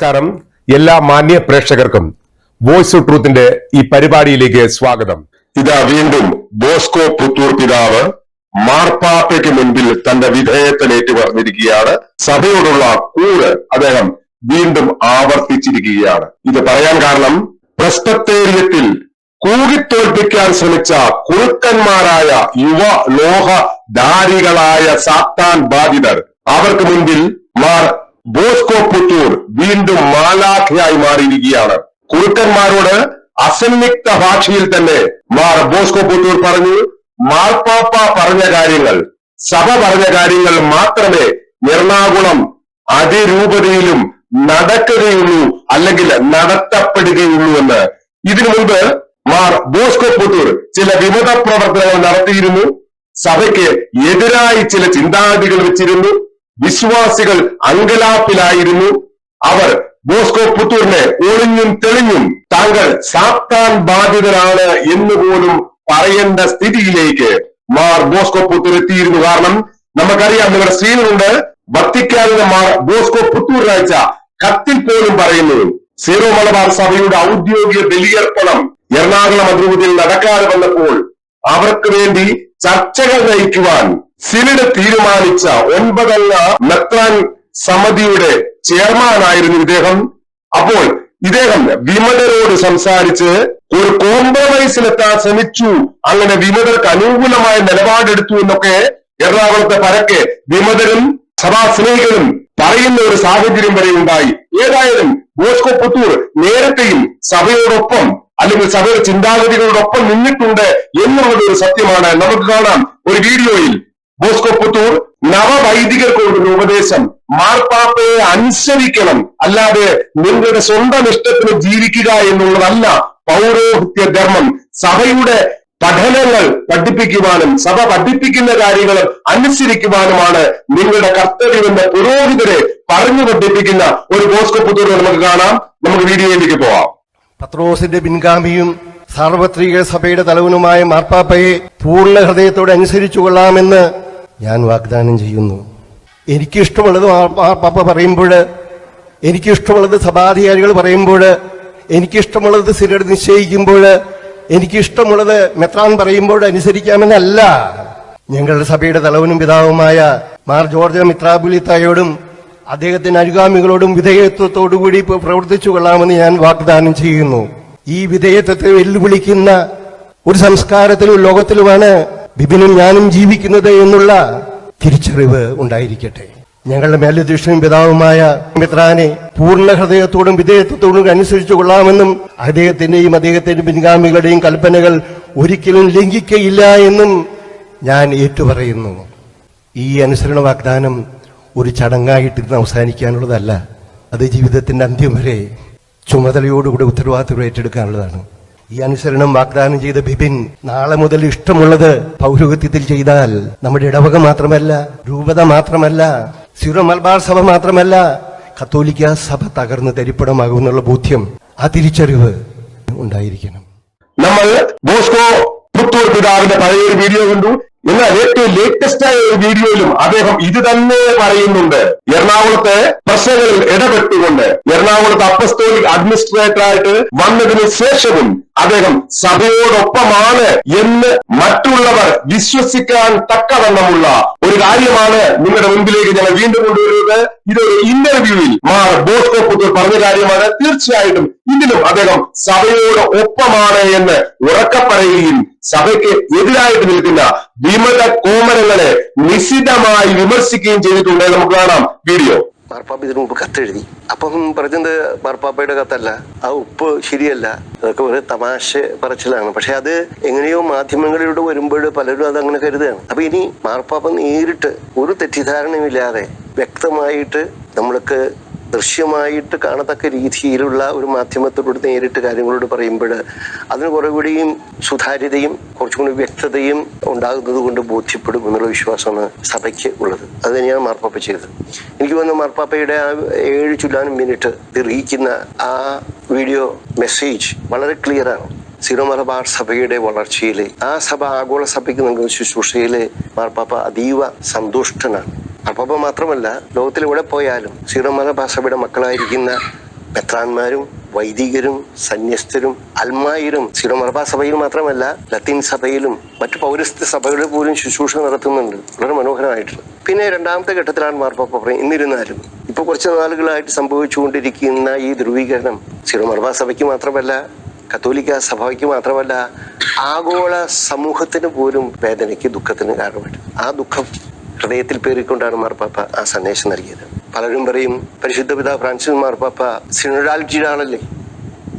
നമസ്കാരം. എല്ലാ മാന്യ പ്രേക്ഷകർക്കും വോയിസ് ഓഫ് ട്രൂത്തിന്റെ ഈ പരിപാടിയിലേക്ക് സ്വാഗതം. ഇതാ വീണ്ടും ബോസ്കോ പുത്തൂർ പിതാവ് മാർപ്പാപ്പയ്ക്ക് മുൻപിൽ തന്റെ വിധേയത്വമേറ്റു പറഞ്ഞിരിക്കുകയാണ് സഭയോടുള്ള കൂറ് അദ്ദേഹം വീണ്ടും ആവർത്തിച്ചിരിക്കുകയാണ്. ഇത് പറയാൻ കാരണം പ്രസ്തത്തേരിയത്തിൽ കൂകിത്തോൽപ്പിക്കാൻ ശ്രമിച്ച കുറുക്കന്മാരായ യുവ ലോഹ ധാരികളായ സാത്താൻ ബാധിതർ. അവർക്ക് മുൻപിൽ മാർ ബോസ്കോ പുത്തൂർ വീണ്ടും മാലാഖയായി മാറിയിരിക്കുകയാണ്. കുറുക്കന്മാരോട് അസന്നിഗ്ധ ഭാഷയിൽ തന്നെ മാർ ബോസ്കോ പുത്തൂർ പറഞ്ഞു മാർപ്പാപ്പ പറഞ്ഞ കാര്യങ്ങൾ സഭ പറഞ്ഞ കാര്യങ്ങൾ മാത്രമേ എറണാകുളം അതിരൂപതയിലും നടക്കുകയുള്ളൂ അല്ലെങ്കിൽ നടത്തപ്പെടുകയുള്ളൂ എന്ന്. ഇതിനു മുൻപ് മാർ ബോസ്കോ പുത്തൂർ ചില വിമത പ്രവർത്തനങ്ങൾ നടത്തിയിരുന്നു. സഭയ്ക്ക് എതിരായി ചില ചിന്താഗതികൾ വെച്ചിരുന്നു. വിശ്വാസികൾ അങ്കലാപ്പിലായിരുന്നു. അവർ ബോസ്കോ പുത്തൂരിനെ ഒളിഞ്ഞും തെളിഞ്ഞും താങ്കൾ സാത്താൻ ബാധിതരാണ് എന്ന് പോലും പറയേണ്ട സ്ഥിതിയിലേക്ക് മാർ ബോസ്കോ പുത്തൂർ എത്തിയിരുന്നു. കാരണം നമുക്കറിയാം നിങ്ങളുടെ സ്ക്രീനിലുണ്ട് വത്തിക്കാനിലെ മാർ ബോസ്കോ പുത്തൂർ അയച്ച കത്തിൽ പോലും പറയുന്നു. സീറോ മലബാർ സഭയുടെ ഔദ്യോഗിക ബലിയർപ്പണം എറണാകുളം അതിരൂപതയിൽ നടക്കാതെ വന്നപ്പോൾ അവർക്ക് വേണ്ടി ചർച്ചകൾ നയിക്കുവാൻ സിനഡ് തീരുമാനിച്ച ഒൻപതംഗ മെത്രാൻ സമിതിയുടെ ചെയർമാനായിരുന്നു ഇദ്ദേഹം. അപ്പോൾ ഇദ്ദേഹം വിമതരോട് സംസാരിച്ച് ഒരു കോംപ്രമൈസിലെത്താൻ ശ്രമിച്ചു. അങ്ങനെ വിമതർക്ക് അനുകൂലമായ നിലപാടെടുത്തു എന്നൊക്കെ എറണാകുളത്തെ പരക്കെ വിമതരും സഭാസ്നേഹികളും പറയുന്ന ഒരു സാഹചര്യം വരെ ഉണ്ടായി. ഏതായാലും ബോസ്കോ പുത്തൂർ നേരത്തെയും സഭയോടൊപ്പം അല്ലെങ്കിൽ സഭയുടെ ചിന്താഗതികളോടൊപ്പം നിന്നിട്ടുണ്ട് എന്നുള്ളത് ഒരു സത്യമാണ്. നമുക്ക് കാണാം ഒരു വീഡിയോയിൽ ബോസ്കോ പുത്തൂർ നവവൈദികർക്ക് കൊടുക്കുന്ന ഉപദേശം. മാർപ്പാപ്പയെ അനുസരിക്കണം. അല്ലാതെ നിങ്ങളുടെ സ്വന്തം ഇഷ്ടത്തിന് ജീവിക്കുക എന്നുള്ളതല്ല പൗരോഹിത്യ ധർമ്മം. സഭയുടെ പഠനങ്ങൾ പഠിപ്പിക്കുവാനും സഭ പഠിപ്പിക്കുന്ന കാര്യങ്ങൾ അനുസരിക്കുവാനുമാണ് നിങ്ങളുടെ കർത്തവ്യമെന്ന് പുരോഹിതരെ പറഞ്ഞു പഠിപ്പിക്കുന്ന ഒരു ബോസ്കോ പുത്തൂർ നമുക്ക് കാണാം. നമുക്ക് വീഡിയോയിലേക്ക് പോവാം. പത്രോസിന്റെ പിൻഗാമിയും സാർവത്രിക സഭയുടെ തലവനുമായ മാർപ്പാപ്പയെ പൂർണ ഹൃദയത്തോടെ അനുസരിച്ചു കൊള്ളാമെന്ന് ഞാൻ വാഗ്ദാനം ചെയ്യുന്നു. എനിക്കിഷ്ടമുള്ളത് പാപ്പ പറയുമ്പോൾ എനിക്കിഷ്ടമുള്ളത് സഭാധികാരികൾ പറയുമ്പോൾ എനിക്കിഷ്ടമുള്ളത് സിനഡ് നിശ്ചയിക്കുമ്പോൾ എനിക്കിഷ്ടമുള്ളത് മെത്രാൻ പറയുമ്പോൾ അനുസരിക്കാമെന്നല്ല. ഞങ്ങളുടെ സഭയുടെ തലവനും പിതാവുമായ മാർ ജോർജ് മിത്രാബുലിത്തായോടും അദ്ദേഹത്തിന്റെ അനുഗാമികളോടും വിധേയത്വത്തോടുകൂടി പ്രവർത്തിച്ചു കൊള്ളാമെന്ന് ഞാൻ വാഗ്ദാനം ചെയ്യുന്നു. ഈ വിധേയത്വത്തെ വെല്ലുവിളിക്കുന്ന ഒരു സംസ്കാരത്തിലും ലോകത്തിലുമാണ് ബിബിനും ഞാനും ജീവിക്കുന്നത് എന്നുള്ള തിരിച്ചറിവ് ഉണ്ടായിരിക്കട്ടെ. ഞങ്ങളുടെ മേലധ്യക്ഷനും പിതാവുമായ മിത്രാനെ പൂർണ ഹൃദയത്തോടും വിധേയത്വത്തോടും അനുസരിച്ചു കൊള്ളാമെന്നും അദ്ദേഹത്തിന്റെയും അദ്ദേഹത്തിന്റെ പിൻഗാമികളുടെയും കൽപ്പനകൾ ഒരിക്കലും ലംഘിക്കയില്ല എന്നും ഞാൻ ഏറ്റുപറയുന്നു. ഈ അനുസരണ വാഗ്ദാനം ഒരു ചടങ്ങായിട്ട് ഇന്ന് അവസാനിക്കാനുള്ളതല്ല അത് ജീവിതത്തിന്റെ അന്ത്യം വരെ ചുമതലയോടുകൂടി ഉത്തരവാദിത്വം ഏറ്റെടുക്കാനുള്ളതാണ്. ഈ അനുസരണം വാഗ്ദാനം ചെയ്ത ബിപിൻ നാളെ മുതൽ ഇഷ്ടമുള്ളത് പൗരോഹിത്യത്തിൽ ചെയ്താൽ നമ്മുടെ ഇടവക മാത്രമല്ല രൂപത മാത്രമല്ല സിറോ മലബാർ സഭ മാത്രമല്ല കത്തോലിക്ക സഭ തകർന്ന് തരിപ്പടമാകുമെന്നുള്ള ബോധ്യം ആ തിരിച്ചറിവ് ഉണ്ടായിരിക്കണം. നമ്മൾ ബോസ്കോ പുത്തൂർ പിതാവിന്റെ പഴയൊരു വീഡിയോ കണ്ടു. എന്നാൽ ഏറ്റവും ലേറ്റസ്റ്റ് ആയ ഒരു വീഡിയോയിലും അദ്ദേഹം ഇത് തന്നെ പറയുന്നുണ്ട്. എറണാകുളത്തെ പ്രശ്നങ്ങളിൽ ഇടപെട്ടുകൊണ്ട് എറണാകുളത്ത് അപ്പസ്തോലിക് അഡ്മിനിസ്ട്രേറ്റർ ആയിട്ട് വന്നതിന് ശേഷവും അദ്ദേഹം സഭയോടൊപ്പമാണ് എന്ന് മറ്റുള്ളവർ വിശ്വസിക്കാൻ തക്കവണ്ണമുള്ള ഒരു കാര്യമാണ് നിങ്ങളുടെ മുൻപിലേക്ക് ഞങ്ങൾ വീണ്ടും കൊണ്ടുവരുന്നത്. ഇതൊരു ഇന്റർവ്യൂവിൽ മാർ ബോസ്കോ പുത്തൂർ പറഞ്ഞ കാര്യമാണ്. തീർച്ചയായിട്ടും ഇതിലും അദ്ദേഹം സഭയോട് ഒപ്പമാണ് എന്ന് ഉറക്കെ പറയുകയും സഭയ്ക്ക് എതിരായിട്ട് നിൽക്കുന്ന വിമത കോമരങ്ങളെ നിശിതമായി വിമർശിക്കുകയും ചെയ്തിട്ടുണ്ട്. നമുക്ക് കാണാം. വീഡിയോ. മാർപ്പാപ്പ ഇതിനു മുമ്പ് കത്തെഴുതി. അപ്പം പറഞ്ഞത് മാർപ്പാപ്പയുടെ കത്തല്ല ആ ഉപ്പ് ശരിയല്ല അതൊക്കെ ഒരു തമാശ പറച്ചിലാണ്. പക്ഷെ അത് എങ്ങനെയോ മാധ്യമങ്ങളിലൂടെ വരുമ്പോൾ പലരും അത് അങ്ങനെ കരുതുകയാണ്. അപ്പൊ ഇനി മാർപ്പാപ്പ നേരിട്ട് ഒരു തെറ്റിദ്ധാരണയുമില്ലാതെ വ്യക്തമായിട്ട് നമ്മൾക്ക് ദൃശ്യമായിട്ട് കാണത്തക്ക രീതിയിലുള്ള ഒരു മാധ്യമത്തിലൂടെ നേരിട്ട് കാര്യങ്ങളോട് പറയുമ്പോൾ അതിന് കുറെ കൂടിയും സുതാര്യതയും കുറച്ചും കൂടി വ്യക്തതയും ഉണ്ടാകുന്നത് കൊണ്ട് ബോധ്യപ്പെടും എന്നുള്ള വിശ്വാസമാണ് സഭയ്ക്ക് ഉള്ളത്. അത് തന്നെയാണ് മാർപ്പാപ്പ ചെയ്തത്. എനിക്ക് തോന്നുന്നു മാർപ്പാപ്പയുടെ ആ ഏഴ് ചുല്ലാനും മിനിറ്റ് തെറിയിക്കുന്ന ആ വീഡിയോ മെസ്സേജ് വളരെ ക്ലിയറാണ്. സീറോ മലബാർ സഭയുടെ വളർച്ചയിൽ ആ സഭ ആഗോള സഭയ്ക്ക് നൽകുന്ന ശുശ്രൂഷയിൽ മാർപ്പാപ്പ അതീവ സന്തുഷ്ടനാണ്. മാർപ്പാപ്പ മാത്രമല്ല ലോകത്തിൽ എവിടെ പോയാലും സീറോമല സഭയുടെ മക്കളായിരിക്കുന്ന മെത്രാന്മാരും വൈദികരും സന്യസ്തരും അൽമായരും സീറോ മലബാർ സഭയിൽ മാത്രമല്ല ലത്തീൻ സഭയിലും മറ്റു പൗരസ്ത്യ സഭകളിൽ പോലും ശുശ്രൂഷ നടത്തുന്നുണ്ട്. വളരെ മനോഹരമായിട്ടുള്ള പിന്നെ രണ്ടാമത്തെ ഘട്ടത്തിലാണ് മാർപ്പാപ്പ പറയും എന്നിരുന്നാലും ഇപ്പൊ കുറച്ച് നാളുകളായിട്ട് സംഭവിച്ചുകൊണ്ടിരിക്കുന്ന ഈ ധ്രുവീകരണം സീറോ മലബാർ സഭയ്ക്ക് മാത്രമല്ല കത്തോലിക്ക സഭയ്ക്ക് മാത്രമല്ല ആഗോള സമൂഹത്തിന് പോലും വേദനയ്ക്ക് ദുഃഖത്തിന് കാരണമായിട്ട് ആ ദുഃഖം ഹൃദയത്തിൽ പേറിക്കൊണ്ടാണ് മാർപ്പാപ്പ ആ സന്ദേശം നൽകിയത്. പലരും പറയും പരിശുദ്ധ പിതാ ഫ്രാൻസിസ് മാർപ്പാപ്പ സിനോഡാലിറ്റിയുടെ ആളല്ലേ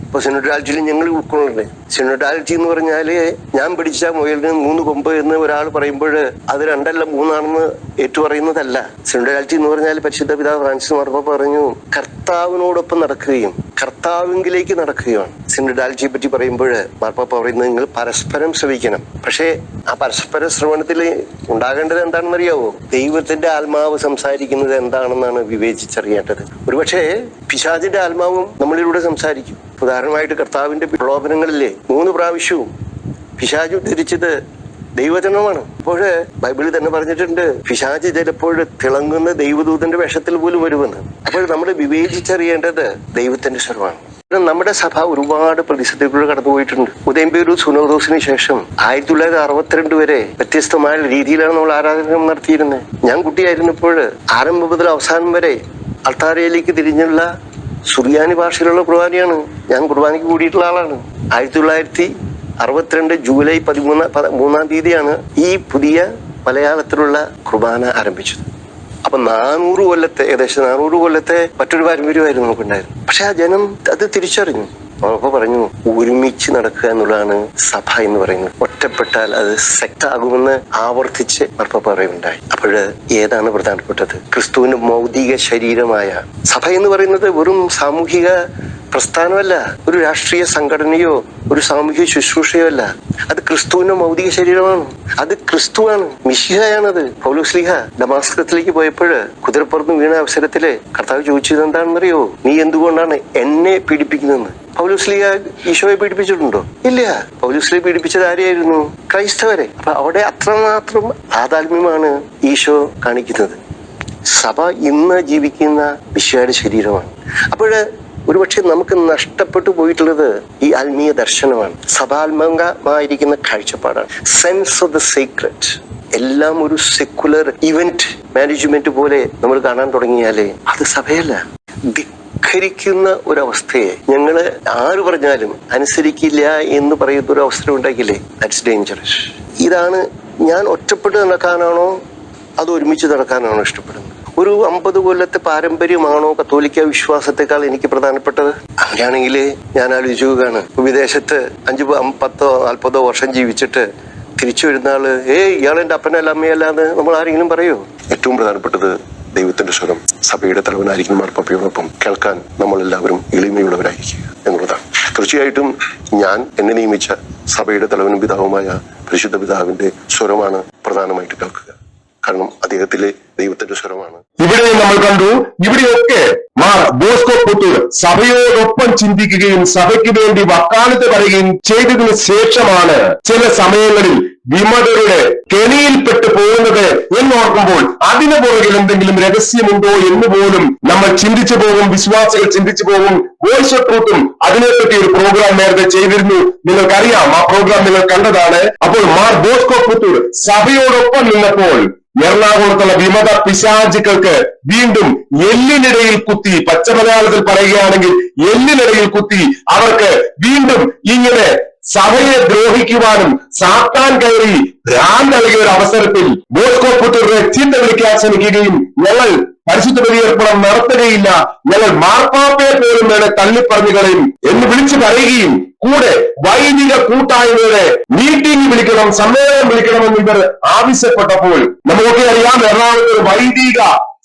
അപ്പൊ സിനോഡാലിറ്റിയിൽ ഞങ്ങൾ ഉൾക്കൊള്ളണ്ടേ സിനോഡാലിറ്റി എന്ന് പറഞ്ഞാൽ ഞാൻ പിടിച്ച മുയലിന് മൂന്ന് കൊമ്പ് എന്ന് ഒരാൾ പറയുമ്പോൾ അത് രണ്ടല്ല മൂന്നാണെന്ന് ഏറ്റുപറയുന്നതല്ല. സിനോഡാലിറ്റി എന്ന് പറഞ്ഞാൽ പരിശുദ്ധ പിതാവ് ഫ്രാൻസിസ് മാർപ്പാപ്പ പറഞ്ഞു കർത്താവിനോടൊപ്പം നടക്കുകയും കർത്താവിങ്കിലേക്ക് നടക്കുകയാണ്. സിനോഡാലിറ്റിയെ പറ്റി പറയുമ്പോൾ മാർപ്പാപ്പ പറയുന്നത് നിങ്ങൾ പരസ്പരം ശ്രവിക്കണം. പക്ഷേ ആ പരസ്പര ശ്രവണത്തിൽ ഉണ്ടാകേണ്ടത് എന്താണെന്ന് അറിയാവോ ദൈവത്തിന്റെ ആത്മാവ് സംസാരിക്കുന്നത് എന്താണെന്നാണ് വിവേചിച്ചറിയേണ്ടത്. ഒരുപക്ഷെ പിശാചിന്റെ ആത്മാവും നമ്മളിലൂടെ സംസാരിക്കും. ഉദാഹരണമായിട്ട് കർത്താവിന്റെ പ്രലോഭനങ്ങളിലെ മൂന്ന് പ്രാവശ്യവും പിശാജ് ഉദ്ധരിച്ചത് ദൈവജനമാണ്. അപ്പോൾ ബൈബിളിൽ തന്നെ പറഞ്ഞിട്ടുണ്ട് പിശാചി ചിലപ്പോൾ തിളങ്ങുന്ന ദൈവദൂതന്റെ വേഷത്തിൽ പോലും വരുമെന്ന്. അപ്പോൾ നമ്മൾ വിവേചിച്ചറിയേണ്ടത് ദൈവത്തിന്റെ സ്വരമാണ്. നമ്മുടെ സഭ ഒരുപാട് പ്രതിസന്ധികളിലൂടെ കടന്നുപോയിട്ടുണ്ട്. ഉദയംപേരൂർ സുനോദോസിന് ശേഷം ആയിരത്തി തൊള്ളായിരത്തി അറുപത്തിരണ്ട് വരെ വ്യത്യസ്തമായ രീതിയിലാണ് നമ്മൾ ആരാധന നടത്തിയിരുന്നത്. ഞാൻ കുട്ടിയായിരുന്നപ്പോൾ ആരംഭം മുതൽ അവസാനം വരെ അൾത്താരയിലേക്ക് തിരിഞ്ഞുള്ള സുറിയാനി ഭാഷയിലുള്ള കുർബാനയാണ്. ഞാൻ കുർബാനയ്ക്ക് കൂടിയിട്ടുള്ള ആളാണ്. ആയിരത്തി തൊള്ളായിരത്തി അറുപത്തിരണ്ട് ജൂലൈ പതിമൂന്ന് പത- മൂന്നാം തീയതിയാണ് ഈ പുതിയ മലയാളത്തിലുള്ള കുർബാന ആരംഭിച്ചത്. അപ്പൊ നാനൂറ് കൊല്ലത്തെ ഏകദേശം നാനൂറ് കൊല്ലത്തെ മറ്റൊരു പാരമ്പര്യമായിരുന്നു നമുക്കുണ്ടായിരുന്നു പക്ഷെ ആ ജനം അത് തിരിച്ചറിഞ്ഞു. അപ്പൊ പറഞ്ഞു ഒരുമിച്ച് നടക്കുക എന്നുള്ളതാണ് സഭ എന്ന് പറയുന്നത്. ഒറ്റപ്പെട്ടാൽ അത് സെക്ട് ആകുമെന്ന് ആവർത്തിച്ച് അർപ്പ പറയുണ്ടായി അപ്പോൾ ഏതാണ് പ്രധാനപ്പെട്ടത്? ക്രിസ്തുവിന്റെ മൗതിക ശരീരമായ സഭ എന്ന് പറയുന്നത് വെറും സാമൂഹിക പ്രസ്ഥാനമല്ല ഒരു രാഷ്ട്രീയ സംഘടനയോ ഒരു സാമൂഹിക ശുശ്രൂഷയോ അല്ല. അത് ക്രിസ്തുവിന്റെ മൗതിക ശരീരമാണ്. അത് ക്രിസ്തുവാണ്. മിശിഹയാണത്. പൗലോസ്ലിഹ ഡമാസ്കത്തിലേക്ക് പോയപ്പോൾ കുതിരപ്പുറത്ത് വീണ അവസരത്തിൽ കർത്താവ് ചോദിച്ചത് എന്താണെന്നറിയോ? നീ എന്തുകൊണ്ടാണ് എന്നെ പീഡിപ്പിക്കുന്നതെന്ന്? പൗലുസ്ലിയ ഈശോയെ പീഡിപ്പിച്ചിട്ടുണ്ടോ? ഇല്ല. പൗലുസ്ലിയ പീഡിപ്പിച്ചത് ആരെയായിരുന്നു? ക്രൈസ്തവരെ. അപ്പൊ അവിടെ അത്രമാത്രം ആതാത്മ്യമാണ് ഈശോ കാണിക്കുന്നത്. സഭ ഇന്ന് ജീവിക്കുന്ന വിശ്വയുടെ ശരീരമാണ്. അപ്പോൾ ഒരുപക്ഷെ നമുക്ക് നഷ്ടപ്പെട്ടു പോയിട്ടുള്ളത് ഈ ആത്മീയ ദർശനമാണ്. സഭാത്മകമായിരിക്കുന്ന കാഴ്ചപ്പാടാണ്. സെൻസ് ഓഫ് ദ സീക്രട്ട് എല്ലാം ഒരു സെക്കുലർ ഇവന്റ് മാനേജ്മെന്റ് പോലെ നമ്മൾ കാണാൻ തുടങ്ങിയാലേ അത് സഭയല്ല. ധിക്കരിക്കുന്ന ഒരവസ്ഥയെ ഞങ്ങൾ ആര് പറഞ്ഞാലും അനുസരിക്കില്ല എന്ന് പറയുന്ന ഒരു അവസരം ഉണ്ടാക്കില്ലേ? ദാറ്റ്സ് ഡേഞ്ചറസ് ഇതാണ് ഞാൻ ഒറ്റപ്പെട്ട് നടക്കാനാണോ? അത് ഒരുമിച്ച് നടക്കാനാണോ ഇഷ്ടപ്പെടുന്നത്? ഒരു അമ്പത് കൊല്ലത്തെ പാരമ്പര്യമാണോ കത്തോലിക്ക വിശ്വാസത്തെക്കാൾ എനിക്ക് പ്രധാനപ്പെട്ടത്? അങ്ങനെയാണെങ്കിൽ ഞാൻ ആലോചിക്കുകയാണ് വിദേശത്ത് അഞ്ച് പത്തോ നാൽപ്പതോ വർഷം ജീവിച്ചിട്ട് തിരിച്ചു വരുന്ന ആൾ ഏയ് ഇയാളെന്റെ അപ്പനല്ല അമ്മയല്ല എന്ന് നമ്മൾ ആരെങ്കിലും പറയോ? ഏറ്റവും പ്രധാനപ്പെട്ടത് ദൈവത്തിന്റെ സ്വരം സഭയുടെ തലവനായിരിക്കും മാർപ്പാപ്പയോടൊപ്പം കേൾക്കാൻ നമ്മൾ എല്ലാവരും എളിമയുള്ളവരായിരിക്കുക എന്നുള്ളതാണ്. തീർച്ചയായിട്ടും ഞാൻ എന്നെ നിയമിച്ച സഭയുടെ തലവനും പിതാവുമായ പരിശുദ്ധ പിതാവിന്റെ സ്വരമാണ് പ്രധാനമായിട്ട് കേൾക്കുക. കാരണം അദ്ദേഹത്തിലെ ദൈവത്തിന്റെ സ്വരമാണ്. ഇവിടെ നമ്മൾ കണ്ടു ഇവിടെയൊക്കെ മാർ ബോസ്കോ പുത്തൂർ സഭയോടൊപ്പം ചിന്തിക്കുകയും സഭയ്ക്ക് വേണ്ടി വക്കാലത്ത് പറയുകയും ചെയ്തതിന് ശേഷമാണ് ചില സമയങ്ങളിൽ വിമതരുടെ കെണിയിൽപ്പെട്ട് പോകുന്നത് എന്നോർക്കുമ്പോൾ അതിനു പുറകിൽ എന്തെങ്കിലും രഹസ്യമുണ്ടോ എന്ന് പോലും നമ്മൾ ചിന്തിച്ചു പോകും വിശ്വാസികൾ ചിന്തിച്ചു പോകും വോയിസ് ഓഫ് ട്രൂത്തും അതിനെപ്പറ്റി ഒരു പ്രോഗ്രാം നേരത്തെ ചെയ്തിരുന്നു. നിങ്ങൾക്കറിയാം ആ പ്രോഗ്രാം നിങ്ങൾ കണ്ടതാണ്. അപ്പോൾ മാർ ബോസ്കോ പുത്തൂർ സഭയോടൊപ്പം നിന്നപ്പോൾ എറണാകുളത്തുള്ള വിമത പിശാചുക്കൾക്ക് വീണ്ടും എല്ലിനിടയിൽ കുത്തി പച്ചമലയാളത്തിൽ പറയുകയാണെങ്കിൽ എല്ലിനിടയിൽ കുത്തി അവർക്ക് വീണ്ടും ഇങ്ങനെ സഭയെ ദ്രോഹിക്കുവാനും സാത്താൻ കയറി ഭ്രാന്ത് നൽകിയ ഒരു അവസരത്തിൽ ബോസ്കോ പുത്തൂരിനെ ചീത്ത വിളിക്കാൻ ശ്രമിക്കുകയും ഞങ്ങൾ പരിശുദ്ധ ബലിയർപ്പണം നടത്തുകയില്ല ഞങ്ങൾ മാർപ്പാപ്പയെ പോലും വേണം തള്ളിപ്പറഞ്ഞു കളയും എന്ന് വിളിച്ചു പറയുകയും കൂടെ വൈദിക കൂട്ടായ്മയുടെ മീറ്റിംഗ് വിളിക്കണം സമ്മേളനം വിളിക്കണമെന്ന് ഇവർ ആവശ്യപ്പെട്ടപ്പോൾ നമുക്കൊക്കെ അറിയാം എറണാകുളത്ത് ഒരു വൈദിക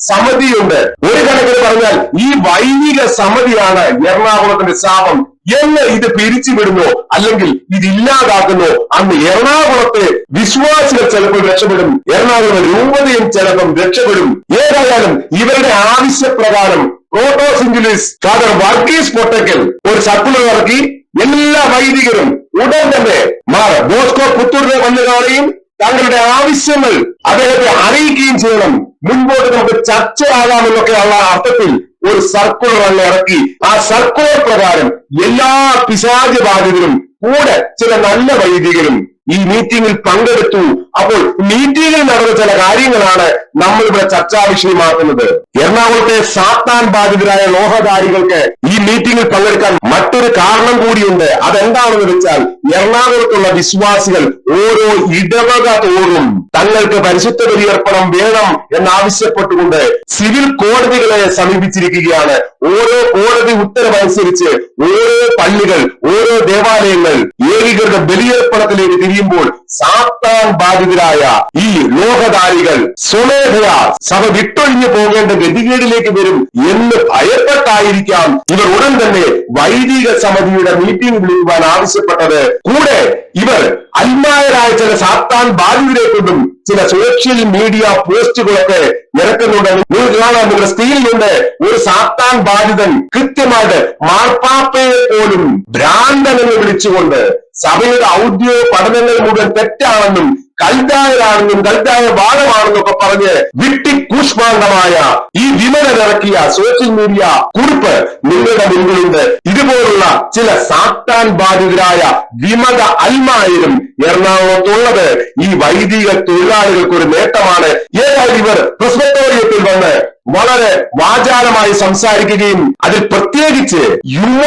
സമിതിയുണ്ട്. ഒരു കണക്കിന് പറഞ്ഞാൽ ഈ വൈദിക സമിതിയാണ് എറണാകുളത്തിന്റെ ശാപം. എന്ന് ഇത് പിരിച്ചുവിടുന്നു അല്ലെങ്കിൽ ഇത് ഇല്ലാതാക്കുന്നു അന്ന് എറണാകുളത്തെ വിശ്വാസികൾ ചിലപ്പോൾ രക്ഷപ്പെടും. എറണാകുളം രൂപതയും ചിലപ്പം രക്ഷപ്പെടും. ഏതായാലും ഇവരുടെ ആവശ്യപ്രകാരം പ്രോട്ടോസിംഗുലിസ് ഫാദർ വർഗീസ് പൊട്ടക്കൽ ഒരു സർക്കുലർ ഇറക്കി. എല്ലാ വൈദികരും ഉടൻ തന്നെ മാർ ബോസ്കോ പുത്തൂരിനെ വന്നു കാണുകയും തങ്ങളുടെ ആവശ്യങ്ങൾ അദ്ദേഹത്തെ അറിയിക്കുകയും ചെയ്യണം. മുൻപോട്ട് നമുക്ക് ചർച്ചയാകാമെന്നൊക്കെയുള്ള അർത്ഥത്തിൽ ഒരു സർക്കുലർ അങ്ങ് ഇറക്കി. ആ സർക്കുലർ പ്രകാരം എല്ലാ പിശാച ബാധിതരും കൂടെ ചില നല്ല വൈദികരും ഈ മീറ്റിംഗിൽ പങ്കെടുത്തു. അപ്പോൾ മീറ്റിംഗിൽ നടന്ന ചില കാര്യങ്ങളാണ് നമ്മൾ ഇവിടെ ചർച്ചാ വിഷയമാക്കുന്നത്. എറണാകുളത്തെ സാത്താൻ ബാധിതരായ ലോഹധാരികൾക്ക് ഈ മീറ്റിംഗിൽ പങ്കെടുക്കാൻ മറ്റൊരു കാരണം കൂടിയുണ്ട്. അതെന്താണെന്ന് വെച്ചാൽ എറണാകുളത്തുള്ള വിശ്വാസികൾ ഓരോ ഇടവക തോറും തങ്ങൾക്ക് പരിശുദ്ധ ബലിയർപ്പണം വേണം എന്നാവശ്യപ്പെട്ടുകൊണ്ട് സിവിൽ കോടതികളെ സമീപിച്ചിരിക്കുകയാണ്. ഓരോ കോടതി ഉത്തരവനുസരിച്ച് ഓരോ പള്ളികൾ ഓരോ ദേവാലയങ്ങൾ ഏകീകൃത ബലിയർപ്പണത്തിലേക്ക് തിരിയുമ്പോൾ സാത്താൻ ബാധിതരായ ഈ ലോകധാരികൾ സ്വമേധയാ സഭ വിട്ടൊഴിഞ്ഞു പോകേണ്ട ഗതികേടിലേക്ക് വരും എന്ന് ഭയപ്പെട്ടായിരിക്കാം ഇവർ ഉടൻ തന്നെ വൈദിക സമിതിയുടെ മീറ്റിംഗ് വിളിക്കുവാൻ ആവശ്യപ്പെട്ടത്. കൂടെ ഇവർ അന്മാരായ ചില സാത്താൻ ബാധിതരെ കൊണ്ടും ചില സോഷ്യൽ മീഡിയ പോസ്റ്റുകളൊക്കെ ഇറക്കുന്നുണ്ട് നിങ്ങൾക്ക് കാണാം നിങ്ങളുടെ സ്ക്രീനിലുണ്ട് ഒരു സാത്താൻ ബാധിതൻ കൃത്യമായിട്ട് മാർപ്പാപ്പയെ പോലും ഭ്രാന്തൻ എന്ന് വിളിച്ചുകൊണ്ട് സഭയുടെ ഔദ്യോഗിക പഠനങ്ങൾ മുഴുവൻ തെറ്റാണെന്നും കൽതായരാണെന്നും കൽതായ വാദമാണെന്നൊക്കെ പറഞ്ഞ് വിട്ടിക്കൂഷ്മാണ്ഡമായ ഈ വിമലനിറക്കിയ സോഷ്യൽ മീഡിയ കുറിപ്പ് നിങ്ങളുടെ മുമ്പിലുണ്ട് ഇതുപോലുള്ള ചില സാത്താൻ ബാധിതരായ വിമത അൽമായരും എറണാകുളത്തുള്ളത് ഈ വൈദിക തൊഴിലാളികൾക്ക് ഒരു നേട്ടമാണ്. ഏതായാലും ഇവർ പ്രസ്ബറ്റോറിയത്തിൽ വന്ന് വളരെ വാചാലമായി സംസാരിക്കുകയും അതിൽ പ്രത്യേകിച്ച് യുവ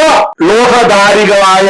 ലോഹധാരികളായ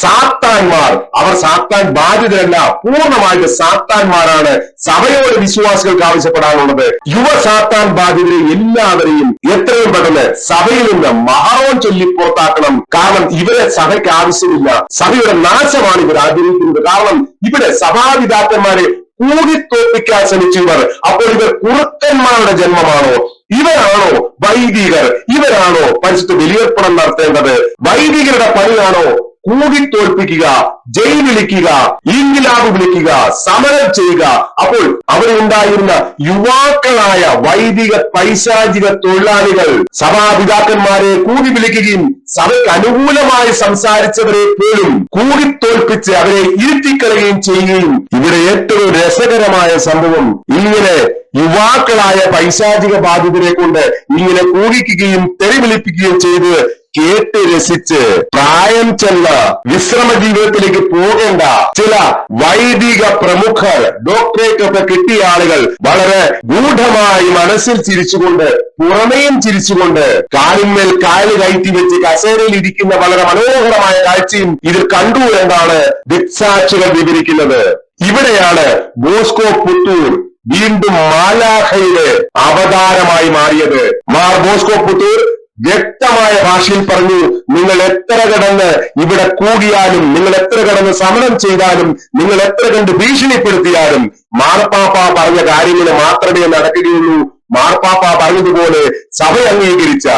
സാത്താൻമാർ. അവർ സാത്താൻ ബാധിതരല്ല പൂർണമായിട്ട് സാത്താൻമാരാണ് സഭയോട് വിശ്വാസികൾക്ക് ആവശ്യപ്പെടാനുള്ളത്. യുവ സാത്താൻ ബാധിതരെ എല്ലാവരെയും എത്രയും പെട്ടെന്ന് സഭയിൽ നിന്ന് മഹാവം ചൊല്ലി പുറത്താക്കണം. കാരണം ഇവരെ സഭയ്ക്ക് ആവശ്യമില്ല. സഭയുടെ നാശമാണ് ഇവർ ആഗ്രഹിക്കുന്നത്. കാരണം ഇവിടെ സഭാപിതാക്കന്മാരെ കൂടിത്തോപ്പിക്കാൻ ശ്രമിച്ചവർ. അപ്പോൾ ഇവർ കുറുക്കന്മാരുടെ ജന്മമാണോ? ഇവരാണോ വൈദികർ? ഇവരാണോ പരിശുദ്ധ ബലിയർപ്പണം നടത്തേണ്ടത്? വൈദികരുടെ പണിയാണോ കൂടിത്തോൽപ്പിക്കുക ജയിൽ വിളിക്കുക ഇൻകിലാബ് വിളിക്കുക സമരം ചെയ്യുക. അപ്പോൾ അവിടെ ഉണ്ടായിരുന്ന യുവാക്കളായ വൈദിക പൈശാചിക തൊഴിലാളികൾ സഭാപിതാക്കന്മാരെ കൂടി വിളിക്കുകയും സഭയ്ക്ക് അനുകൂലമായി സംസാരിച്ചവരെ പോലും കൂടി തോൽപ്പിച്ച് അവരെ ഇരുത്തിക്കളയുകയും ചെയ്യുകയും ഇവിടെ ഏറ്റവും രസകരമായ സംഭവം ഇങ്ങനെ യുവാക്കളായ പൈശാചിക ബാധിതരെ കൊണ്ട് ഇങ്ങനെ കൂടിക്കുകയും തെറിവിളിപ്പിക്കുകയും ചെയ്ത് കേട്ട് രസിച്ച് പ്രായം ചെന്ന വിശ്രമ ജീവിതത്തിലേക്ക് പോകേണ്ട ചില വൈദിക പ്രമുഖർ ഡോക്ടറേറ്റ് ഒക്കെ കിട്ടിയ ആളുകൾ വളരെ ഗൂഢമായി മനസ്സിൽ ചിരിച്ചുകൊണ്ട് പുറമേയും ചിരിച്ചുകൊണ്ട് കാലിന്മേൽ കാൽ കയറ്റി വെച്ച് കസേരയിൽ ഇരിക്കുന്ന വളരെ മനോഹരമായ കാഴ്ചയും ഇതിൽ കണ്ടു എന്നാണ് ദിക്സാക്ഷികൾ വിവരിക്കുന്നത്. ഇവിടെയാണ് ബോസ്കോ പുത്തൂർ വീണ്ടും മാലാഹയുടെ അവതാരമായി മാറിയത്. മാർ ബോസ്കോ പുത്തൂർ വ്യക്തമായ ഭാഷയിൽ പറഞ്ഞു നിങ്ങൾ എത്ര കടന്ന് ഇവിടെ കൂടിയാലും നിങ്ങൾ എത്ര കടന്ന് സമരം ചെയ്താലും നിങ്ങൾ എത്ര കണ്ട് ഭീഷണിപ്പെടുത്തിയാലും മാർപ്പാപ്പ പറഞ്ഞ കാര്യങ്ങൾ മാത്രമേ നടക്കുകയുള്ളൂ. മാർപ്പാപ്പ പറഞ്ഞതുപോലെ സഭ അംഗീകരിച്ച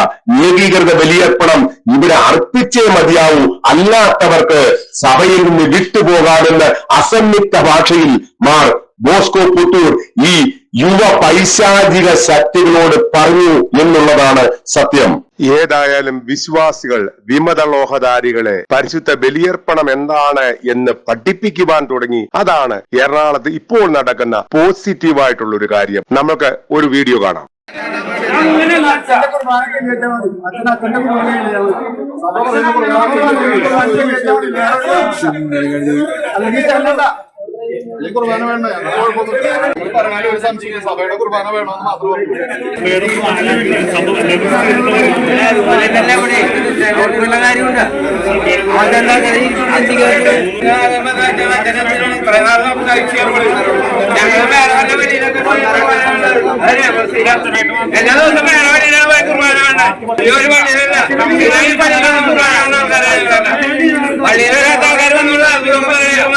ഏകീകൃത ബലിയർപ്പണം ഇവിടെ അർപ്പിച്ചേ മതിയാവൂ. അല്ലാത്തവർക്ക് സഭയിൽ നിന്ന് വിട്ടുപോകാമെന്ന് അസംയുക്ത ഭാഷയിൽ മാർ ബോസ്കോ പുത്തൂർ ഈ യുവ പൈശാചിക ശക്തികളോട് പറഞ്ഞു എന്നുള്ളതാണ് സത്യം. ഏതായാലും വിശ്വാസികൾ വിമതലോഹധാരികളെ പരിശുദ്ധ ബലിയർപ്പണം എന്താണ് എന്ന് പഠിപ്പിക്കുവാൻ തുടങ്ങി. അതാണ് എറണാകുളത്ത് ഇപ്പോൾ നടക്കുന്ന പോസിറ്റീവ് ആയിട്ടുള്ള ഒരു കാര്യം. നമുക്ക് ഒരു വീഡിയോ കാണാം. അല്ലെങ്കിൽ അല്ലെങ്കിൽ കുർബാന വേണ്ട പറഞ്ഞാലും ഒരു സംശയം കുർബാന മാത്രം കുർബാന ഈ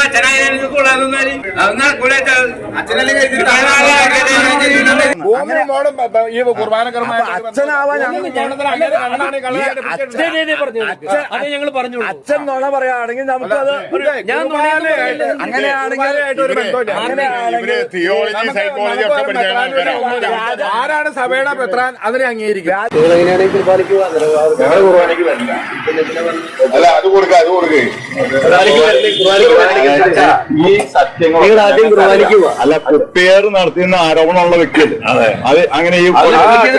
അച്ഛനായി മോളും ഈ കുർബാനകരമായ അച്ഛനാവാൻ ഞങ്ങൾ പറഞ്ഞു അച്ഛൻ നുണ പറയുകയാണെങ്കിൽ നമുക്കത് ഞാൻ. അങ്ങനെയാണെങ്കിൽ ആരാണ് സഭയുടെ പെത്രാൻ അതിനെ അംഗീകരിക്കുക അല്ല അത് കൊടുക്കുക അത് കൊടുക്കുക നിങ്ങൾ ആദ്യം കുർബാനയ്ക്ക് അല്ല കുപ്പിയർ നടത്തുന്ന ആരോപണമുള്ള വ്യക്തിയല്ലേ അത് അങ്ങനെ ഈ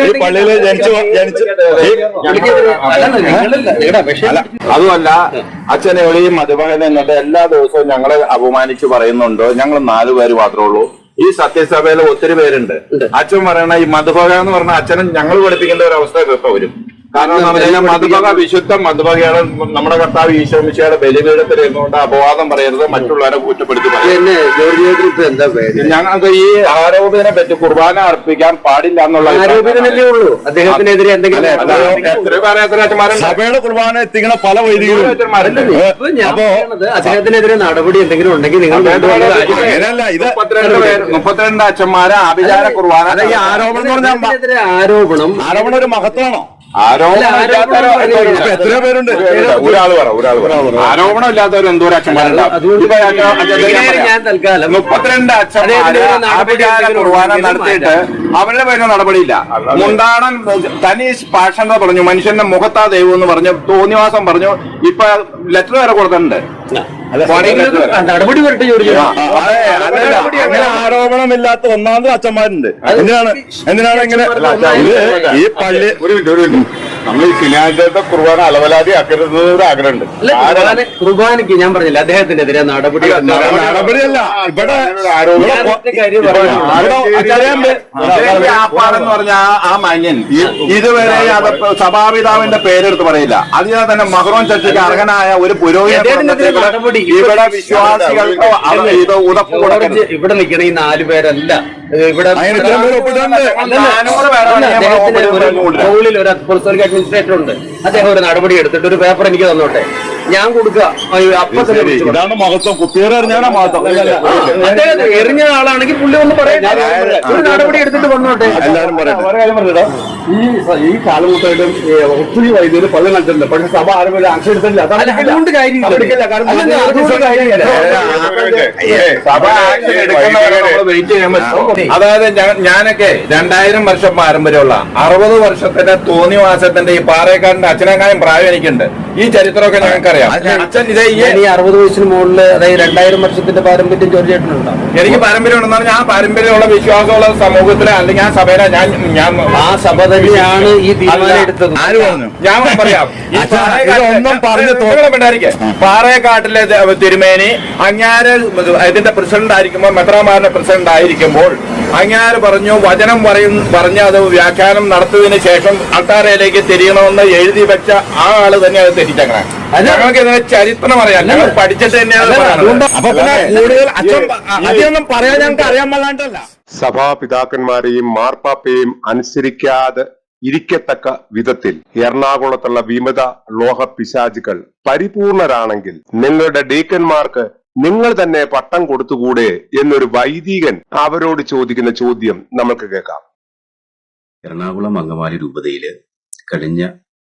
ഈ പള്ളിയിൽ ജനിച്ചു ജനിച്ചു അല്ല അതുമല്ല അച്ഛനെ ഈ മധുമകൻ എന്നിട്ട് എല്ലാ ദിവസവും ഞങ്ങളെ അപമാനിച്ചു പറയുന്നുണ്ട് ഞങ്ങൾ നാലു പേര് മാത്രമേ ഉള്ളൂ ഈ സത്യസഭയിൽ ഒത്തിരി പേരുണ്ട് അച്ഛൻ പറയണ ഈ മധുഭക എന്ന് പറഞ്ഞ അച്ഛനും ഞങ്ങൾ പഠിപ്പിക്കേണ്ട ഒരു അവസ്ഥ ഇപ്പൊ വരും കാരണം മധുഭക വിശുദ്ധ മധുഭകയാണ് നമ്മുടെ കർത്താവ് ഈശോമിശയുടെ ബലിപീഠത്തിൽ ഇരുന്നുകൊണ്ട് അപവാദം പറയരുത് മറ്റുള്ളവരെ കുറ്റപ്പെടുത്തി ഞങ്ങൾക്ക് ഈ ആരോപണത്തിനെ പറ്റി കുർബാന അർപ്പിക്കാൻ പാടില്ല എന്നുള്ള ആരോപിതനല്ലേ ഉള്ളൂ. അദ്ദേഹത്തിനെതിരെ എന്തെങ്കിലും സഭയുടെ കുർബാന എത്തിക്കണ പല വൈദികരും. പറയണത് അദ്ദേഹത്തിനെതിരെ നടപടി എന്തെങ്കിലും ഉണ്ടെങ്കിൽ നിങ്ങൾ മുപ്പത്തിരണ്ട് അച്ഛന്മാരെ ആഭിചാര കുർബാന അല്ല, ഈ ആരോപണം ആരോപണം ആരോപണം ഒരു മഹത്വമാണോ? എത്രയോ പേരുണ്ട്? ഒരാൾ പറ ഒരാൾ പറ. ആരോപണം ഇല്ലാത്തവർ എന്തോ അച്ഛന്മാരുണ്ടാവും മുപ്പത്തിരണ്ട് അച്ഛന്മാര് കുർബാന നടത്തിയിട്ട് അവരുടെ പേരിൽ നടപടിയില്ല. മുണ്ടാടൻ തനി ഭാഷ പറഞ്ഞു മനുഷ്യന്റെ മുഖത്താ ദൈവം എന്ന് പറഞ്ഞു തോന്നിവാസം പറഞ്ഞു ഇപ്പൊ ലെറ്റർ വരെ കൊടുത്തിട്ടുണ്ട്. നടപടി വരട്ടെ ജോലി അങ്ങനെ ആരോപണമില്ലാത്ത ഒന്നാമത് അച്ഛന്മാരുണ്ട്. എന്തിനാണ് എന്തിനാണ് ഇങ്ങനെ ഈ പള്ളി ഒരു മിനിറ്റ് ഒരു മിനിറ്റ്. നമ്മൾ ഈ ശനിയാഴ്ചത്തെ കുർബാന അലവലാതി ആക്കരുത് ഒരു ആഗ്രഹമുണ്ട് കുർബാനയ്ക്ക് ഞാൻ പറഞ്ഞില്ല അദ്ദേഹത്തിനെതിരെ നടപടി നടപടിയല്ല ഇവിടെ ആരോപണം കാര്യം പറഞ്ഞു. എന്ന് പറഞ്ഞ ആ- ആ മാന്യൻ ഇതുവരെ അത് സഭാപിതാവിന്റെ പേരെടുത്ത് പറയില്ല. അതിനാൽ തന്നെ മഹ്റോൻ ചർച്ചയ്ക്ക് അർഹനായ ഒരു പുരോഹിത അദ്ദേഹത്തിനെതിരെ പ്രവർത്തകന് ഇവിടെ വിശ്വാസികൾക്ക് ഇത് ഉടപ്പ് ഇവിടെ നിൽക്കണ ഈ നാല് പേരല്ല. ഇവിടെ ഒരു അഡ്മിനിസ്ട്രേറ്റർ ഉണ്ട് അദ്ദേഹം ഒരു നടപടി എടുത്തിട്ട് ഒരു പേപ്പർ എനിക്ക് തന്നോട്ടെ. ഞാൻ കൊടുക്കുക. ഇതാണ് മഹത്വം. അദ്ദേഹം എറിഞ്ഞ ആളാണെങ്കിൽ പുള്ളി ഒന്ന് പറയാം ഒരു നടപടി എടുത്തിട്ട് വന്നോട്ടെ. എല്ലാവരും പറയട്ടെ. ഒരു കാര്യം പറഞ്ഞിട്ടോ. ഈ ഈ കാലഘട്ടമായിട്ടും ഒത്തിരി വൈദ്യുതി പല പക്ഷെ സഭ ആരും ഒരു ആക്ഷൻ എടുത്തില്ല അതുകൊണ്ട് അതായത് ഞാനൊക്കെ രണ്ടായിരം വർഷം പാരമ്പര്യമുള്ള അറുപത് വർഷത്തിന്റെ തോന്നിവാസത്തിന്റെ ഈ പാറേക്കാടിന്റെ അച്ഛനെക്കാളും പ്രായം എനിക്കുണ്ട്. ഈ ചരിത്രമൊക്കെ ഞങ്ങൾക്കറിയാം. അച്ഛൻ ഇതേ ഈ ഞാൻ അറുപത് വയസ്സിന് മുകളിൽ അതായത് രണ്ടായിരം വർഷത്തിന്റെ പാരമ്പര്യം ജോർജ് ചേട്ടനുണ്ടോ? എനിക്ക് പാരമ്പര്യം ഉണ്ടെന്ന് പറഞ്ഞാൽ ആ പാരമ്പര്യമുള്ള വിശ്വാസമുള്ള സമൂഹത്തിലെ അല്ലെങ്കിൽ ആ സഭയിലെ ഞാൻ ഞാൻ ആ സഭ തന്നെയാണ് ഈ തീരുമാനം എടുത്തത്. ഞാൻ പറയാം. പാറയക്കാട്ടിലെ തിരുമേനി അങ്ങാര് ഇതിന്റെ പ്രസിഡന്റ് ആയിരിക്കുമ്പോൾ മെത്രാമാരുടെ പ്രസിഡന്റ് ആയിരിക്കുമ്പോൾ അങ്ങാര് പറഞ്ഞു വചനം പറയും പറഞ്ഞ് അത് വ്യാഖ്യാനം നടത്തിയതിനു ശേഷം അൾത്താരയിലേക്ക് തിരിയണമെന്ന് എഴുതി വെച്ച ആ ആൾ തന്നെ അത് തെറ്റിച്ചങ്ങനെ ഞങ്ങൾക്ക് ഇതിനെ ചരിത്രം അറിയാം. ഞങ്ങൾ പഠിച്ചിട്ട് തന്നെയാണ്. അപ്പൊ പിന്നെ കൂടുതൽ അച്ഛൻ പറയാൻ ഞങ്ങൾക്ക് അറിയാൻ പാടില്ല സഭാപിതാക്കന്മാരെയും മാർപ്പാപ്പയെയും അനുസരിക്കാതെ ഇരിക്കത്തക്ക വിധത്തിൽ എറണാകുളത്തുള്ള വിമത ലോഹ പിശാചുകൾ പരിപൂർണരാണെങ്കിൽ നിങ്ങളുടെ ഡീക്കന്മാർക്ക് നിങ്ങൾ തന്നെ പട്ടം കൊടുത്തുകൂടെ എന്നൊരു വൈദികൻ അവരോട് ചോദിക്കുന്ന ചോദ്യം നമുക്ക് കേൾക്കാം. എറണാകുളം അങ്കമാലി രൂപതയിൽ കഴിഞ്ഞ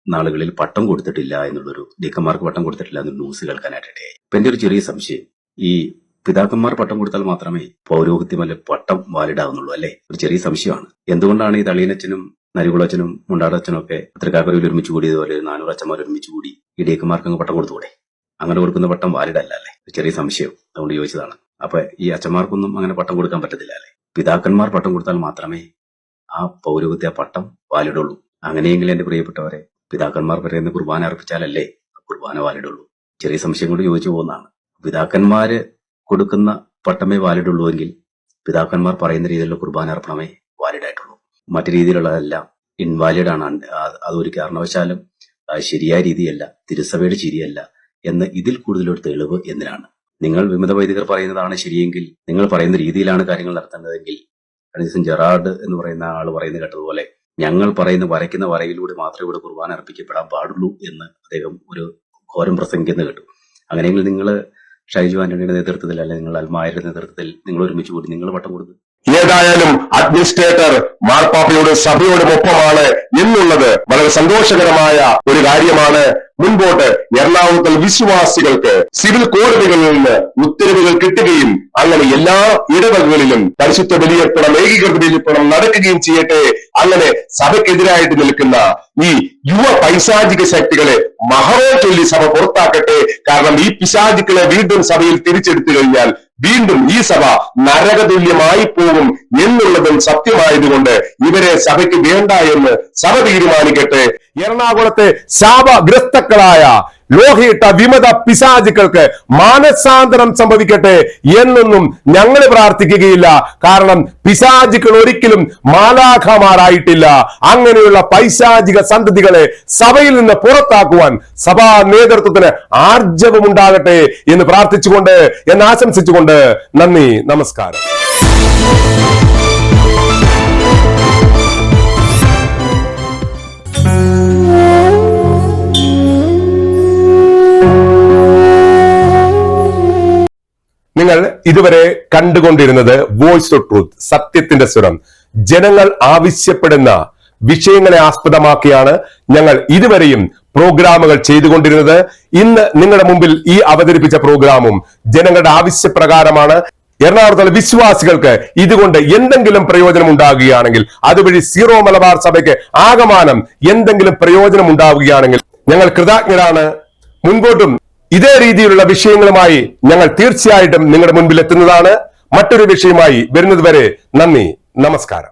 നാളുകളിൽ പട്ടം കൊടുത്തിട്ടില്ല എന്നുള്ളൊരു ഡീക്കന്മാർക്ക് പട്ടം കൊടുത്തിട്ടില്ല എന്നൊരു ന്യൂസ് കേൾക്കാനായിട്ടിടയായി അപ്പൊ എന്റെ ഒരു ചെറിയ സംശയം. ഈ പിതാക്കന്മാർ പട്ടം കൊടുത്താൽ മാത്രമേ പൗരോഹിത്യമല്ല പട്ടം വാലിഡ് ആവുന്നുള്ളൂ അല്ലെ? ഒരു ചെറിയ സംശയമാണ്. എന്തുകൊണ്ടാണ് ഈ തളിയനച്ചനും നരികുളച്ചനും മുണ്ടാടച്ചനും ഒക്കെ പത്രക്കാക്കരയിൽ ഒരുമിച്ച് കൂടിയതുപോലെ നാനൂറ് അച്ഛന്മാർ ഒരുമിച്ച് കൂടി ഈ ഡീക്കന്മാർക്ക് അങ്ങ് പട്ടം കൊടുത്തുകൂടെ? അങ്ങനെ കൊടുക്കുന്ന പട്ടം വാലിഡ് അല്ല ചെറിയ സംശയം. അതുകൊണ്ട് ചോദിച്ചതാണ്. അപ്പൊ ഈ അച്ഛന്മാർക്കൊന്നും അങ്ങനെ പട്ടം കൊടുക്കാൻ പറ്റത്തില്ല അല്ലെ? പിതാക്കന്മാർ പട്ടം കൊടുത്താൽ മാത്രമേ ആ പൗരോഹിത്യ പട്ടം വാലിഡുള്ളൂ അങ്ങനെയെങ്കിൽ എന്റെ പ്രിയപ്പെട്ടവരെ പിതാക്കന്മാർ പറയുന്ന കുർബാന അർപ്പിച്ചാലല്ലേ കുർബാന വാലിടുള്ളൂ? ചെറിയ സംശയം കൊണ്ട് ചോദിച്ചു പോകുന്നതാണ്. പിതാക്കന്മാര് കൊടുക്കുന്ന പട്ടമേ വാലിടുള്ളൂ എങ്കിൽ പിതാക്കന്മാർ പറയുന്ന രീതിയിലുള്ള കുർബാന അർപ്പണമേ വാലിഡായിട്ടുള്ളൂ. മറ്റു രീതിയിലുള്ളതെല്ലാം ഇൻവാലിഡ് ആണ്. അത് ഒരു കാരണവശാലും ശരിയായ രീതിയല്ല തിരുസഭയുടെ ശരിയല്ല എന്ന് ഇതിൽ കൂടുതലൊരു തെളിവ് എന്തിനാണ്? നിങ്ങൾ വിമത വൈദികർ പറയുന്നതാണ് ശരിയെങ്കിൽ നിങ്ങൾ പറയുന്ന രീതിയിലാണ് കാര്യങ്ങൾ നടത്തേണ്ടതെങ്കിൽ കഴിഞ്ഞ ദിവസം ജെറാർഡ് എന്ന് പറയുന്ന ആൾ പറയുന്നത് കേട്ടതുപോലെ ഞങ്ങൾ പറയുന്ന വരയ്ക്കുന്ന വരയിലൂടെ മാത്രമേ ഇവിടെ കുർബാന അർപ്പിക്കപ്പെടാൻ പാടുള്ളൂ എന്ന് അദ്ദേഹം ഒരു ഘോരം പ്രസംഗിക്കുന്നത് കേട്ടു. അങ്ങനെയെങ്കിൽ നിങ്ങൾ ഷൈജു ആന്റണിയുടെ നേതൃത്വത്തിൽ അല്ലെങ്കിൽ നിങ്ങൾ അൽമായരുടെ നേതൃത്വത്തിൽ നിങ്ങൾ ഒരുമിച്ച് കൂടി നിങ്ങൾ വട്ടം കൊടുത്തു ഏതായാലും അഡ്മിനിസ്ട്രേറ്റർ മാർപ്പാപ്പയോട് സഭയോടും ഒപ്പമാണ് എന്നുള്ളത് വളരെ സന്തോഷകരമായ ഒരു കാര്യമാണ് മുൻപോട്ട് എറണാകുളത്തിൽ വിശ്വാസികൾക്ക് സിവിൽ കോടതികളിൽ നിന്ന് ഉത്തരവുകൾ കിട്ടുകയും അങ്ങനെ എല്ലാ ഇടവകളിലും പരിശുദ്ധ ബലിയർപ്പണം ഏകീകൃത ബലിയർപ്പണം നടക്കുകയും ചെയ്യട്ടെ. അങ്ങനെ സഭയ്ക്കെതിരായിട്ട് നിൽക്കുന്ന ഈ യുവ പൈശാചിക ശക്തികളെ മഹറോ ചൊല്ലി സഭ പുറത്താക്കട്ടെ. കാരണം ഈ പിശാചുക്കളെ വീണ്ടും സഭയിൽ തിരിച്ചെടുത്തു കഴിഞ്ഞാൽ വീണ്ടും ഈ സഭ നരകതുല്യമായി പോകും എന്നുള്ളതും സത്യമായതുകൊണ്ട് ഇവരെ സഭയ്ക്ക് വേണ്ട എന്ന് സഭ തീരുമാനിക്കട്ടെ. എറണാകുളത്തെ ശാപഗ്രസ്തക്കളായ ലോഹിയിട്ട വിമത പിശാചുക്കൾക്ക് മാനസാന്തരം സംഭവിക്കട്ടെ എന്നൊന്നും ഞങ്ങൾ പ്രാർത്ഥിക്കുകയില്ല. കാരണം പിശാചുക്കൾ ഒരിക്കലും മാലാഖമാരായിട്ടില്ല. അങ്ങനെയുള്ള പൈശാചിക സന്തതികളെ സഭയിൽ നിന്ന് പുറത്താക്കുവാൻ സഭാ നേതൃത്വത്തിന് ആർജവമുണ്ടാകട്ടെ എന്ന് പ്രാർത്ഥിച്ചുകൊണ്ട് എന്ന് ആശംസിച്ചുകൊണ്ട് നന്ദി നമസ്കാരം. നിങ്ങൾ ഇതുവരെ കണ്ടുകൊണ്ടിരുന്നത് വോയിസ് ഓഫ് ട്രൂത്ത് സത്യത്തിന്റെ സ്വരം. ജനങ്ങൾ ആവശ്യപ്പെടുന്ന വിഷയങ്ങളെ ആസ്പദമാക്കിയാണ് ഞങ്ങൾ ഇതുവരെയും പ്രോഗ്രാമുകൾ ചെയ്തുകൊണ്ടിരുന്നത്. ഇന്ന് നിങ്ങളുടെ മുമ്പിൽ ഈ അവതരിപ്പിച്ച പ്രോഗ്രാമും ജനങ്ങളുടെ ആവശ്യപ്രകാരമാണ്. എറണാകുളത്തുള്ള വിശ്വാസികൾക്ക് ഇതുകൊണ്ട് എന്തെങ്കിലും പ്രയോജനം ഉണ്ടാകുകയാണെങ്കിൽ അതുവഴി സീറോ മലബാർ സഭയ്ക്ക് ആകമാനം എന്തെങ്കിലും പ്രയോജനം ഉണ്ടാവുകയാണെങ്കിൽ ഞങ്ങൾ കൃതജ്ഞരാണ്. മുൻപോട്ടും ഇതേ രീതിയിലുള്ള വിഷയങ്ങളുമായി ഞങ്ങൾ തീർച്ചയായിട്ടും നിങ്ങളുടെ മുൻപിൽ എത്തുന്നതാണ് മറ്റൊരു വിഷയമായി വരുന്നതുവരെ നന്ദി നമസ്കാരം.